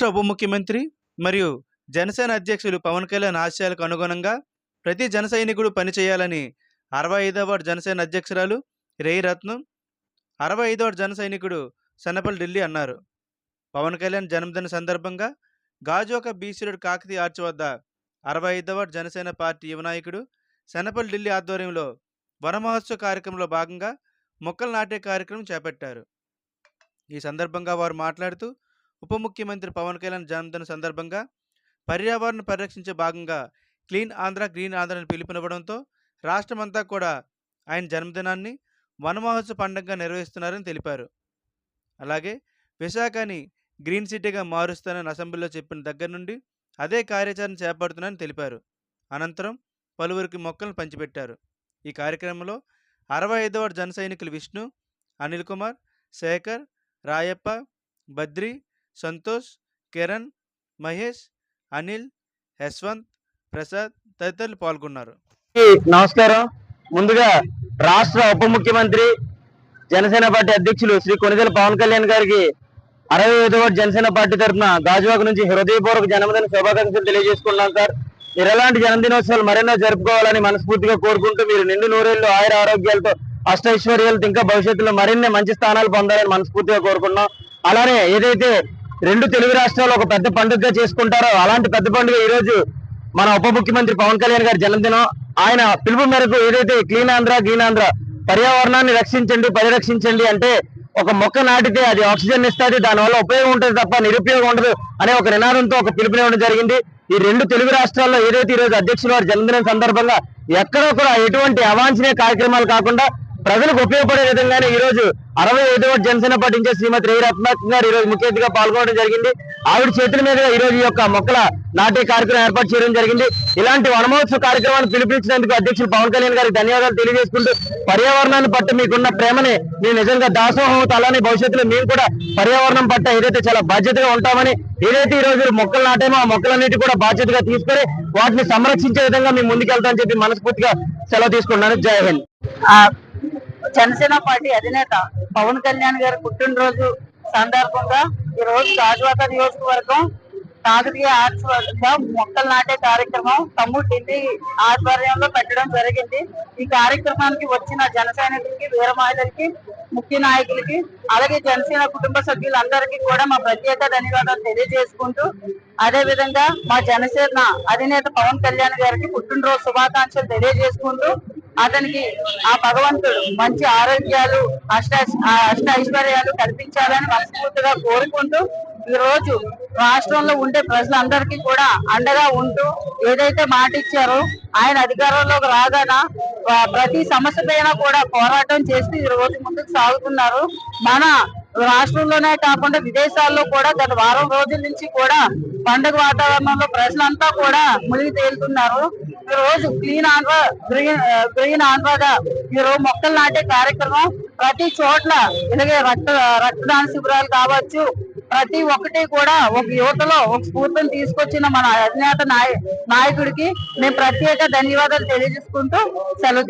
రాష్ట్ర ఉప ముఖ్యమంత్రి మరియు జనసేన అధ్యక్షులు పవన్ కళ్యాణ్ ఆశయాలకు అనుగుణంగా ప్రతి జన సైనికుడు పనిచేయాలని అరవై ఐదవ వార్డు జనసేన అధ్యక్షురాలు రేయి రత్నం అరవై ఐదవ వార్డు జన సైనికుడు సన్నపల్లి ఢిల్లీ అన్నారు. పవన్ కళ్యాణ్ జన్మదిన సందర్భంగా గాజోక బీసీ రోడ్ కాకతీయ ఆర్చ్ వద్ద అరవై ఐదవ వార్డు జనసేన పార్టీ యువ నాయకుడు సన్నపల్లి ఢిల్లీ ఆధ్వర్యంలో వనమహోత్సవ కార్యక్రమంలో భాగంగా మొక్కలు నాటే కార్యక్రమం చేపట్టారు. ఈ సందర్భంగా వారు మాట్లాడుతూ ఉప ముఖ్యమంత్రి పవన్ కళ్యాణ్ జన్మదిన సందర్భంగా పర్యావరణ పరిరక్షించే భాగంగా క్లీన్ ఆంధ్ర గ్రీన్ ఆంధ్రని పిలుపునివ్వడంతో రాష్ట్రమంతా కూడా ఆయన జన్మదినాన్ని వనమహోత్సవ పండుగగా నిర్వహిస్తున్నారని తెలిపారు. అలాగే విశాఖని గ్రీన్ సిటీగా మారుస్తానని అసెంబ్లీలో చెప్పిన దగ్గర నుండి అదే కార్యాచరణ చేపడుతున్నారని తెలిపారు. అనంతరం పలువురికి మొక్కలను పంచిపెట్టారు. ఈ కార్యక్రమంలో అరవై ఐదవ జన సైనికులు విష్ణు అనిల్ కుమార్ శేఖర్ రాయప్ప బద్రి సంతోష్ కిరణ్ మహేష్ అనిల్ యశ్వంత్ ప్రసాద్ తదితరులు పాల్గొన్నారు. నమస్కారం. ముందుగా రాష్ట్ర ఉప ముఖ్యమంత్రి జనసేన పార్టీ అధ్యక్షులు శ్రీ కొనిదెల పవన్ కళ్యాణ్ గారికి అరవై ఐదవ జనసేన పార్టీ తరఫున గాజువాక నుంచి హృదయపూర్వక జన్మదిన శుభాకాంక్షలు తెలియజేసుకున్నాం సార్. మీరు ఎలాంటి జన్మదినోత్సవాలు మరెన్నో జరుపుకోవాలని మనస్ఫూర్తిగా కోరుకుంటూ మీరు నిండు నూరేళ్ళు ఆయుర ఆరోగ్యాలతో అష్టైశ్వర్యాలతో ఇంకా భవిష్యత్తులో మరిన్ని మంచి స్థానాలు పొందాలని మనస్ఫూర్తిగా కోరుకున్నాం. అలానే ఏదైతే రెండు తెలుగు రాష్ట్రాలు ఒక పెద్ద పండుగగా చేసుకుంటారో అలాంటి పెద్ద పండుగ ఈ రోజు మన ఉప ముఖ్యమంత్రి పవన్ కళ్యాణ్ గారి జన్మదినం. ఆయన పిలుపు మేరకు ఏదైతే క్లీన్ ఆంధ్ర గ్రీన్ ఆంధ్ర పర్యావరణాన్ని రక్షించండి పరిరక్షించండి అంటే ఒక మొక్క నాటితే అది ఆక్సిజన్ ఇస్తుంది దానివల్ల ఉపయోగం ఉంటుంది తప్ప నిరుపయోగం ఉండదు అనే ఒక నినాదంతో ఒక పిలుపునివ్వడం జరిగింది. ఈ రెండు తెలుగు రాష్ట్రాల్లో ఏదైతే ఈ రోజు అధ్యక్షుల వారి జన్మదినం సందర్భంగా ఎక్కడో కూడా ఎటువంటి అవాంఛనీయ కార్యక్రమాలు కాకుండా ప్రజలకు ఉపయోగపడే విధంగానే ఈ రోజు అరవై ఐదవ జనసేన పాటించే శ్రీమతి రేయి రత్నాకర్ గారు ఈ రోజు ముఖ్య అతిథిగా పాల్గొనడం జరిగింది. ఆవిడ చేతుల మీదుగా ఈ రోజు ఈ యొక్క మొక్కల నాటే కార్యక్రమం ఏర్పాటు చేయడం జరిగింది. ఇలాంటి వనమహోత్సవ కార్యక్రమాన్ని పిలిపించినందుకు అధ్యక్షులు పవన్ కళ్యాణ్ గారికి ధన్యవాదాలు తెలియజేసుకుంటూ పర్యావరణాన్ని పట్ల మీకున్న ప్రేమని మీ నిజంగా దాసోహం అలానే భవిష్యత్తులో మేము కూడా పర్యావరణం పట్ల ఏదైతే చాలా బాధ్యతగా ఉంటామని ఏదైతే ఈ రోజు మొక్కలు నాటామో ఆ మొక్కలన్నిటి కూడా బాధ్యతగా తీసుకొని వాటిని సంరక్షించే విధంగా మేము ముందుకెళ్తామని చెప్పి మనస్ఫూర్తిగా సెలవు తీసుకుంటున్నాను. జై హింద్. జనసేన పార్టీ అధినేత పవన్ కళ్యాణ్ గారి పుట్టినరోజు సందర్భంగా ఈ రోజు గాజువాక నియోజకవర్గం కాకతీయ ఆర్ట్స్ వద్ద మొక్కలు నాటే కార్యక్రమం తమ్ముడు ఢిల్లీ ఆధ్వర్యంలో పెట్టడం జరిగింది. ఈ కార్యక్రమానికి వచ్చిన జన సైనికులకి వీర మహిళలకి ముఖ్య నాయకులకి అలాగే జనసేన కుటుంబ సభ్యులందరికీ కూడా మా ప్రత్యేక ధన్యవాదాలు తెలియజేసుకుంటూ అదే విధంగా మా జనసేన అధినేత పవన్ కళ్యాణ్ గారికి పుట్టినరోజు శుభాకాంక్షలు తెలియజేసుకుంటూ అతనికి ఆ భగవంతుడు మంచి ఆరోగ్యాలు అష్ట అష్ట ఐశ్వర్యాలు కల్పించాలని మనస్ఫూర్తిగా కోరుకుంటూ ఈ రోజు రాష్ట్రంలో ఉండే ప్రజలందరికీ కూడా అండగా ఉంటూ ఏదైతే మాట ఇచ్చారో ఆయన అధికారంలోకి రాగాన ప్రతి సమస్య పైన కూడా పోరాటం చేస్తూ ఈ రోజు ముందుకు సాగుతున్నారు. మన రాష్ట్రంలోనే కాకుండా విదేశాల్లో కూడా గత వారం రోజుల నుంచి కూడా పండుగ వాతావరణంలో ప్రజలంతా కూడా మునిగి తేలుతున్నారు. ఈ రోజు క్లీన్ ఆంధ్ర గ్రీన్ గ్రీన్ ఆంధ్రగా ఈ రోజు మొక్కలు నాటే కార్యక్రమం. ప్రతి చోట్ల ఇలాగే రక్త రక్తదాన శిబిరాలు కావచ్చు. ప్రతి ఒక్కటి కూడా ఒక యువతలో ఒక స్ఫూర్తిని తీసుకొచ్చిన మన అధినేత నాయ నాయకుడికి మేము ప్రత్యేక ధన్యవాదాలు తెలియజేసుకుంటూ సెలవు